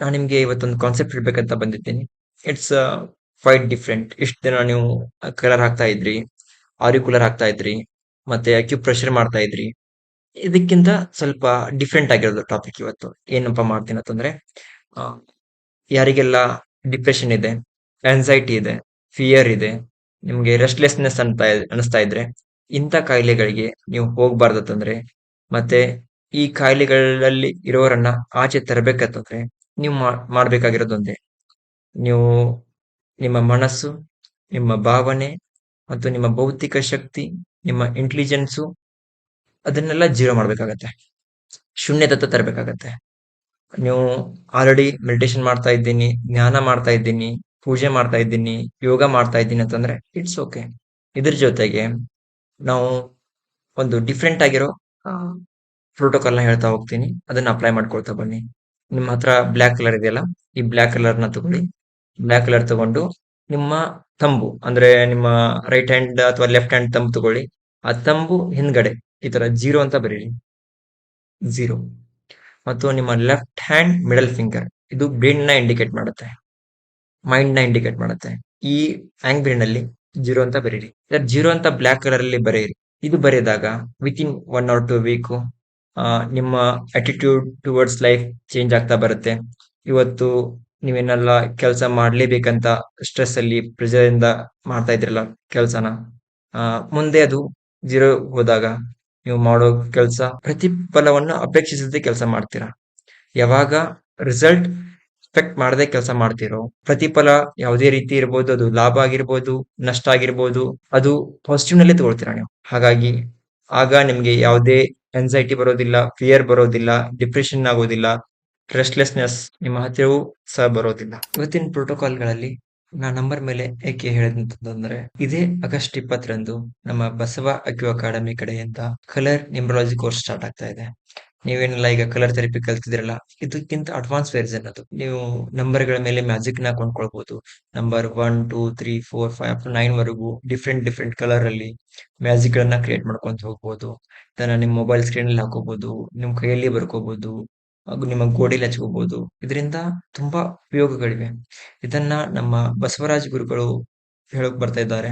ನಾನು ನಿಮ್ಗೆ ಇವತ್ತೊಂದು ಕಾನ್ಸೆಪ್ಟ್ ಹೇಳ್ಬೇಕಂತ ಬಂದಿದ್ದೀನಿ. ಇಟ್ಸ್ ಫೈಟ್ ಡಿಫ್ರೆಂಟ್ ಇಷ್ಟು ದಿನ ನೀವು ಕಲರ್ ಹಾಕ್ತಾ ಇದ್ರಿ ಆರಿಕ್ಯುಲರ್ ಹಾಕ್ತಾ ಇದ್ರಿ, ಮತ್ತೆ ಪ್ರೆಷರ್ ಮಾಡ್ತಾ ಇದ್ರಿ. ಇದಕ್ಕಿಂತ ಸ್ವಲ್ಪ ಡಿಫ್ರೆಂಟ್ ಆಗಿರೋದು ಟಾಪಿಕ್ ಇವತ್ತು. ಏನಪ್ಪಾ ಮಾಡ್ತೀನಿ ಅಂತಂದ್ರೆ ಯಾರಿಗೆಲ್ಲ ಡಿಪ್ರೆಷನ್ ಇದೆ ಆನ್ಸೈಟಿ ಇದೆ ಫಿಯರ್ ಇದೆ, ನಿಮ್ಗೆ ರೆಸ್ಟ್ಲೆಸ್ನೆಸ್ ಅಂತ ಅನಿಸ್ತಾ ಇದ್ರೆ, ಇಂಥ ಕಾಯಿಲೆಗಳಿಗೆ ನೀವು ಹೋಗ್ಬಾರ್ದಂತಂದ್ರೆ ಮತ್ತೆ ಈ ಕಾಯಿಲೆಗಳಲ್ಲಿ ಇರೋರನ್ನ ಆಚೆ ತರಬೇಕಂತಂದ್ರೆ ನೀವು ಮಾಡಬೇಕಾಗಿರೋದೊಂದೇ ಮಾಡ್ಬೇಕಾಗಿರೋದು ನೀವು ನಿಮ್ಮ ಮನಸ್ಸು ನಿಮ್ಮ ಭಾವನೆ ಮತ್ತು ನಿಮ್ಮ ಭೌತಿಕ ಶಕ್ತಿ ನಿಮ್ಮ ಇಂಟೆಲಿಜೆನ್ಸು ಅದನ್ನೆಲ್ಲ ಜೀರೋ ಮಾಡ್ಬೇಕಾಗತ್ತೆ. ಶೂನ್ಯದತ್ತ ತರಬೇಕಾಗತ್ತೆ. ನೀವು ಆಲ್ರೆಡಿ ಮೆಡಿಟೇಷನ್ ಮಾಡ್ತಾ ಇದ್ದೀನಿ ಜ್ಞಾನ ಮಾಡ್ತಾ ಇದ್ದೀನಿ ಪೂಜೆ ಮಾಡ್ತಾ ಇದ್ದೀನಿ ಯೋಗ ಮಾಡ್ತಾ ಇದ್ದೀನಿ ಅಂತಂದ್ರೆ ಇಟ್ಸ್ ಓಕೆ ಇದ್ರ ಜೊತೆಗೆ ನಾವು ಒಂದು ಡಿಫ್ರೆಂಟ್ ಆಗಿರೋ ಪ್ರೋಟೋಕಾಲ್ನ ಹೇಳ್ತಾ ಹೋಗ್ತೀನಿ. ಅದನ್ನ ಅಪ್ಲೈ ಮಾಡ್ಕೊಳ್ತಾ ಬನ್ನಿ. ನಿಮ್ಮ ಹತ್ರ ಬ್ಲ್ಯಾಕ್ ಕಲರ್ ಇದೆಯಲ್ಲ, ಈ ಬ್ಲ್ಯಾಕ್ ಕಲರ್ನ ತಗೊಳ್ಳಿ. ಬ್ಲ್ಯಾಕ್ ಕಲರ್ ತಗೊಂಡು ನಿಮ್ಮ ತಂಬು, ಅಂದ್ರೆ ನಿಮ್ಮ ರೈಟ್ ಹ್ಯಾಂಡ್ ಅಥವಾ ಲೆಫ್ಟ್ ಹ್ಯಾಂಡ್ ತಂಬು ತಗೊಳ್ಳಿ. ಆ ತಂಬು ಹಿಂದ್ಗಡೆ, ಈ ತರ ಜೀರೋ ಅಂತ ಬರೀರಿ. ಜೀರೋ ಮತ್ತು ನಿಮ್ಮ ಲೆಫ್ಟ್ ಹ್ಯಾಂಡ್ ಮಿಡಲ್ ಫಿಂಗರ್ ಇದು ಬ್ರೈನ್ನ ಇಂಡಿಕೇಟ್ ಮಾಡುತ್ತೆ. ಮೈಂಡ್ನ ಇಂಡಿಕೇಟ್ ಮಾಡುತ್ತೆ. ಈ ಆಂಗ್ ಬ್ರೈನ್ ಅಲ್ಲಿ ಜೀರೋ ಅಂತ ಬರೀರಿ. ಜೀರೋ ಅಂತ ಬ್ಲಾಕ್ ಕಲರ್ ಅಲ್ಲಿ ಬರೆಯಿರಿ. ಇದು ಬರೆದಾಗ with in one or two week ನಿಮ್ಮ ಅಟಿಟ್ಯೂಡ್ ಟುವರ್ಡ್ಸ್ ಲೈಫ್ ಚೇಂಜ್ ಆಗ್ತಾ ಬರುತ್ತೆ. ಇವತ್ತು ನೀವೇನೆಲ್ಲ ಕೆಲಸ ಮಾಡ್ಲೇಬೇಕಂತ ಸ್ಟ್ರೆಸ್ ಅಲ್ಲಿ ಪ್ರೆಷರ್ ಇಂದ ಮಾಡ್ತಾ ಇದ್ರಲ್ಲ ಕೆಲಸನ ಮುಂದೆ ಅದು ಜೀರೋ ಹೋದಾಗ ನೀವು ಮಾಡೋ ಕೆಲಸ ಪ್ರತಿಫಲವನ್ನು ಅಪೇಕ್ಷಿಸದೆ ಕೆಲಸ ಮಾಡ್ತೀರಾ? ಯಾವಾಗ ರಿಸಲ್ಟ್ ಎಕ್ಸ್ಪೆಕ್ಟ್ ಮಾಡದೆ ಕೆಲಸ ಮಾಡ್ತಿರೋ, ಪ್ರತಿಫಲ ಯಾವುದೇ ರೀತಿ ಇರ್ಬೋದು, ಅದು ಲಾಭ ಆಗಿರ್ಬೋದು, ನಷ್ಟ ಆಗಿರ್ಬೋದು, ಅದು ಪಾಸಿಟಿವ್ನಲ್ಲಿ ತಗೊಳ್ತೀರಾ ನೀವು? ಹಾಗಾಗಿ, ಆಗ ನಿಮ್ಗೆ ಯಾವುದೇ ಎನ್ಸೈಟಿ ಬರೋದಿಲ್ಲ ಫಿಯರ್ ಬರೋದಿಲ್ಲ ಡಿಪ್ರೆಷನ್ ಆಗೋದಿಲ್ಲ ರೆಸ್ಟ್ಲೆಸ್ನೆಸ್ ನಿಮ್ಮ ಹತ್ತಿರವೂ ಸಹ ಬರೋದಿಲ್ಲ. ಇವತ್ತಿನ ಪ್ರೋಟೋಕಾಲ್ಗಳಲ್ಲಿ ನಾ ನಂಬರ್ ಮೇಲೆ ಏಕೆ ಹೇಳಿದಂತಂದ್ರೆ, ಇದೇ ಆಗಸ್ಟ್ ಇಪ್ಪತ್ತರಂದು ನಮ್ಮ ಬಸವ ಅಕ್ಯೂ ಅಕಾಡೆಮಿ ಕಡೆಯಿಂದ ಕಲರ್ ನ್ಯೂಮರಾಲಜಿ ಕೋರ್ಸ್ ಸ್ಟಾರ್ಟ್ ಆಗ್ತಾ ಇದೆ. ನೀವೇನೆಲ್ಲ ಈಗ ಕಲರ್ ಥೆರಪಿ ಕಲ್ತಿದ್ರಲ್ಲ ಇದಕ್ಕಿಂತ ಅಡ್ವಾನ್ಸ್ ವೆರ್ಷನ್ ಅದು. ನೀವು ನಂಬರ್ಗಳ ಮೇಲೆ ಮ್ಯಾಜಿಕ್ನ ಕೊಂಡ್ಕೊಳ್ಬಹುದು number one two three four five up nine ವರೆಗೂ ಡಿಫ್ರೆಂಟ್ ಡಿಫ್ರೆಂಟ್ ಕಲರ್ ಅಲ್ಲಿ ಮ್ಯಾಜಿಕ್ ಗಳನ್ನ ಕ್ರಿಯೇಟ್ ಮಾಡ್ಕೊಂತ ಹೋಗ್ಬೋದು. ಇದನ್ನ ನಿಮ್ಮ ಮೊಬೈಲ್ ಸ್ಕ್ರೀನ್ ಅಲ್ಲಿ ಹಾಕೋಬಹುದು ನಿಮ್ ಕೈಯಲ್ಲಿ ಬರ್ಕೋಬಹುದು ಹಾಗೂ ನಿಮ್ಮ ಗೋಡೆಲಿ ಹಚ್ಕೋಬಹುದು ಇದರಿಂದ ತುಂಬಾ ಉಪಯೋಗಗಳಿವೆ. ಇದನ್ನ ನಮ್ಮ ಬಸವರಾಜ್ ಗುರುಗಳು ಹೇಳಕ್ ಬರ್ತಾ ಇದ್ದಾರೆ.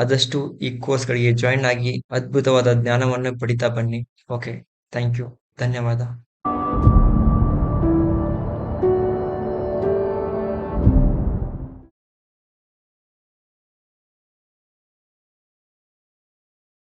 ಆದಷ್ಟು ಈ ಕೋರ್ಸ್ ಗಳಿಗೆ ಜಾಯಿನ್ ಆಗಿ ಅದ್ಭುತವಾದ ಜ್ಞಾನವನ್ನು ಪಡಿತಾ ಬನ್ನಿ. Okay thank you 等一下吧，大哥。